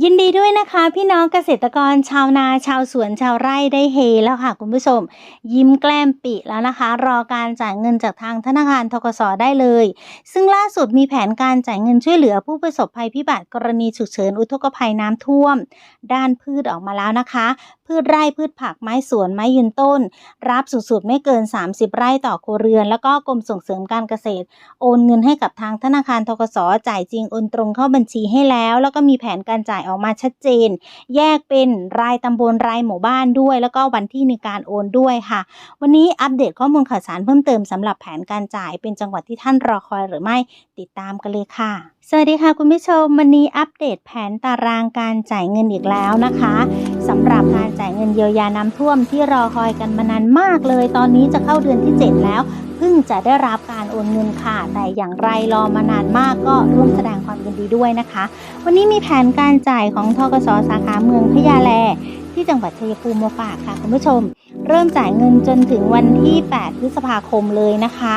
ยินดีด้วยนะคะพี่น้องเกษตรกรชาวนาชาวสวนชาวไร่ได้เฮแล้วค่ะคุณผู้ชม ยิ้มแกล้มปิแล้วนะคะ รอการจ่ายเงินจากทางธนาคารทกสได้เลย ซึ่งล่าสุดมีแผนการจ่ายเงินช่วยเหลือผู้ประสบภัยพิบัติกรณีฉุกเฉินอุทกภัยน้ำท่วม ด้านพืชออกมาแล้วนะคะ พืชไร่พืชผักไม้สวนไม้ยืนต้น รับสูงสุดไม่เกิน 30 ไร่ต่อครัวเรือน แล้วก็กรมส่งเสริมการเกษตร โอนเงินให้กับทางธนาคารทกสจ่ายจริงโอนตรงเข้าบัญชีให้แล้ว แล้วก็มีแผนการจ่ายออกมาชัดเจน แยกเป็นรายตำบลรายหมู่บ้านด้วย แล้วก็วันที่ในการโอนด้วยค่ะ วันนี้อัปเดตข้อมูลข่าวสารเพิ่มเติมสำหรับแผนการจ่ายเป็นจังหวัดที่ท่านรอคอยหรือไม่ติดตามกันเลยค่ะสวัสดีค่ะคุณผู้ชมวันนี้อัปเดตแผนตารางการจ่ายเงินอีกแล้วนะคะสำหรับการจ่ายเงินเยียวยาน้ำท่วมที่รอคอยกันมานานมากเลย ตอนนี้จะเข้าเดือนที่ 7 แล้วเพิ่งจะได้รับการโอนเงินค่ะ แต่อย่างไรรอมานานมากก็ร่วมแสดงความยินดีด้วยนะคะ วันนี้มีแผนการจ่ายของทกสสาขาเมืองพะยาแลที่จังหวัดชัยภูมิมาฝากค่ะคุณผู้ชม เริ่มจ่ายเงินจนถึงวันที่ 8 พฤษภาคมเลยนะคะ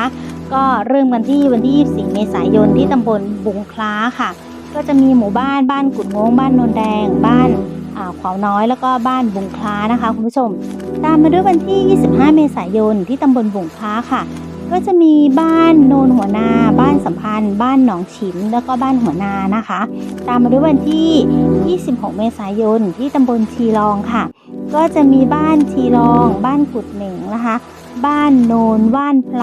ก็เริ่มกันที่วันที่ 24 เมษายนที่ตำบลบุงคล้าค่ะ ก็จะมีหมู่บ้านบ้านกุดงงบ้านนนแดง บ้านขวาวน้อยแล้วก็บ้านบุงคล้านะคะคุณผู้ชม ตามมาด้วยวันที่ 25 เมษายนที่ตำบลบุงคล้าค่ะ ก็จะมีบ้านโนนหัวนา บ้านสัมพันธ์ บ้านหนองฉิมแล้วก็บ้านหัวนานะคะ ตามมาด้วยวันที่ 26 เมษายนที่ตำบลชีรองค่ะ ก็จะมีบ้านชีรอง บ้านกุดเหน่งนะคะ บ้านโนนว่านไพล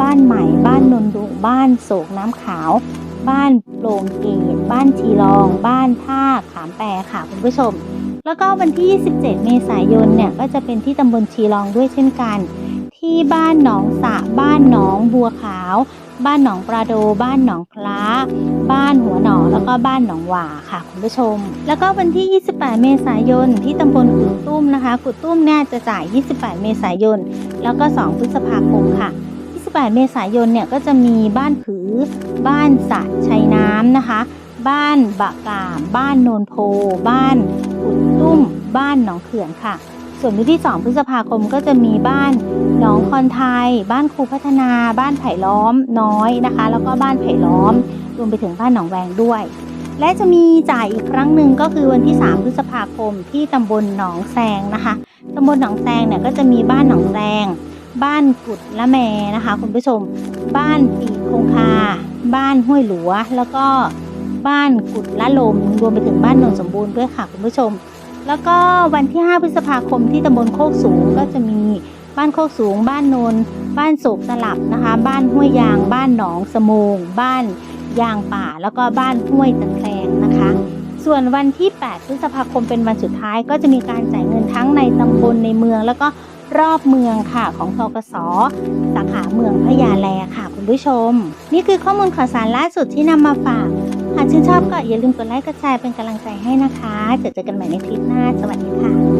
บ้านใหม่ บ้านนนดุบ้านโศกน้ำขาว บ้านโปร่งเกตบ้านชีรอง บ้านท่าขามแปรค่ะคุณผู้ชม แล้วก็วันที่27เมษายนเนี่ยก็จะเป็นที่ตำบลชีรองด้วยเช่นกัน ที่บ้านหนองสะบ้านหนองบัวขาว บ้านหนองปลาโด บ้านหนองคล้า บ้านหัวหนองแล้วก็บ้านหนองหว่าค่ะคุณผู้ชม แล้วก็วันที่ 28 เมษายนที่ตำบลกุดตุ้มนะคะกุดตุ้มเนี่ยจะจ่าย 28 เมษายน แล้วก็ 2 พฤษภาคมค่ะ28เมษายนเนี่ยก็จะมีบ้านผือ บ้านสะชัยน้ำนะคะ บ้านบะกาม บ้านโนนโพ บ้านกุดตุ้ม บ้านหนองเขื่อนค่ะ ส่วนวันที่ 2 พฤษภาคมก็จะมีบ้านหนองคอนไทย บ้านครูพัฒนา บ้านไผ่ล้อมน้อยนะคะ แล้วก็บ้านไผ่ล้อม รวมไปถึงบ้านหนองแวงด้วย และจะมีจ่ายอีกครั้งหนึ่งก็คือวันที่ 3 พฤษภาคมที่ตำบลหนองแซงนะคะ ตำบลหนองแซงเนี่ยก็จะมีบ้านหนองแซงบ้านกุดละแมนะคะ คุณผู้ชม บ้านปีกคงคา บ้านห้วยหลัว แล้วก็บ้านกุดละลมรวมไปถึงบ้านโนนสมบูรณ์ด้วยค่ะคุณผู้ชม แล้วก็วันที่ 5 พฤษภาคมที่ตำบลโคกสูงก็จะมีบ้านโคกสูง บ้านโนน บ้านโศกสลับนะคะ บ้านห้วยยาง บ้านหนองสมงบ้านยางป่า แล้วก็บ้านห้วยตะแคงนะคะ ส่วนวันที่ 8 พฤษภาคมเป็นวันสุดท้าย ก็จะมีการจ่ายเงินทั้งในตำบลในเมือง แล้วก็รอบเมืองค่ะของทกสสาขาเมืองพะยาแลค่ะ คุณผู้ชม นี่คือข้อมูลข่าวสารล่าสุดที่นำมาฝากหากชื่นชอบก็อย่าลืมกดไลค์กดแชร์เป็นกำลังใจให้นะคะเจอเจอกันใหม่ในคลิปหน้า สวัสดีค่ะ